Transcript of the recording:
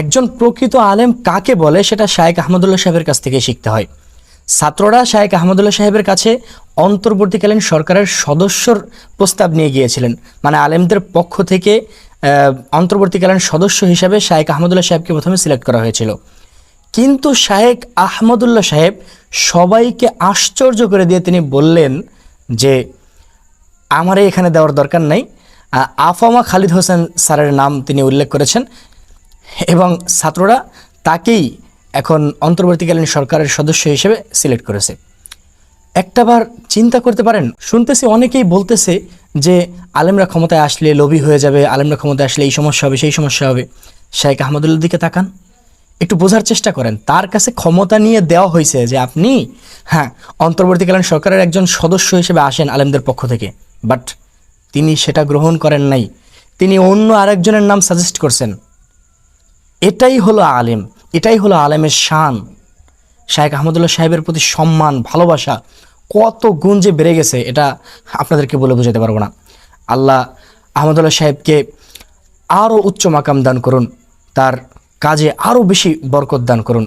একজন প্রকৃত আলেম কাকে বলে সেটা শায়েক আহমদুল্লাহ সাহেবের কাছ থেকে শিখতে হয়। ছাত্ররা শায়েক আহমদুল্লাহ সাহেবের কাছে অন্তর্বর্তীকালীন সরকারের সদস্যর প্রস্তাব নিয়ে গিয়েছিলেন। মানে আলেমদের পক্ষ থেকে অন্তর্বর্তীকালীন সদস্য হিসাবে শায়েক আহমদুল্লাহ সাহেবকে প্রথমে সিলেক্ট করা হয়েছিল। কিন্তু শায়েক আহমদুল্লাহ সাহেব সবাইকে আশ্চর্য করে দিয়ে তিনি বললেন যে, আমারে এখানে দেওয়ার দরকার নাই। আফামা খালিদ হোসেন স্যারের নাম তিনি উল্লেখ করেছেন। এবং ছাত্ররা তাকেই এখন অন্তর্বর্তীকালীন সরকারের সদস্য হিসেবে সিলেক্ট করেছে। একটাবার চিন্তা করতে পারেন, শুনতেছি অনেকেই বলতেছে যে আলেমরা ক্ষমতায় আসলে লোভী হয়ে যাবে, আলেমরা ক্ষমতায় আসলে এই সমস্যা হবে, সেই সমস্যা হবে। শাহেখ আহমদুল্লার দিকে তাকান। একটু বোঝার চেষ্টা করেন, তার কাছে ক্ষমতা নিয়ে দেওয়া হয়েছে যে আপনি হ্যাঁ অন্তর্বর্তীকালীন সরকারের একজন সদস্য হিসেবে আসেন আলেমদের পক্ষ থেকে, বাট তিনি সেটা গ্রহণ করেন নাই। তিনি অন্য আরেকজনের নাম সাজেস্ট করছেন। এটাই হলো আলেম, এটাই হলো আলেমের শান। শাহেখ আহমদুল্লাহ সাহেবের প্রতি সম্মান, ভালোবাসা কত গুণ যে বেড়ে গেছে, এটা আপনাদেরকে বলে বোঝাতে পারব না। আল্লাহ আহমদুল্লাহ সাহেবকে আরও উচ্চ মাকাম দান করুন, তার কাজে আরও বেশি বরকত দান করুন।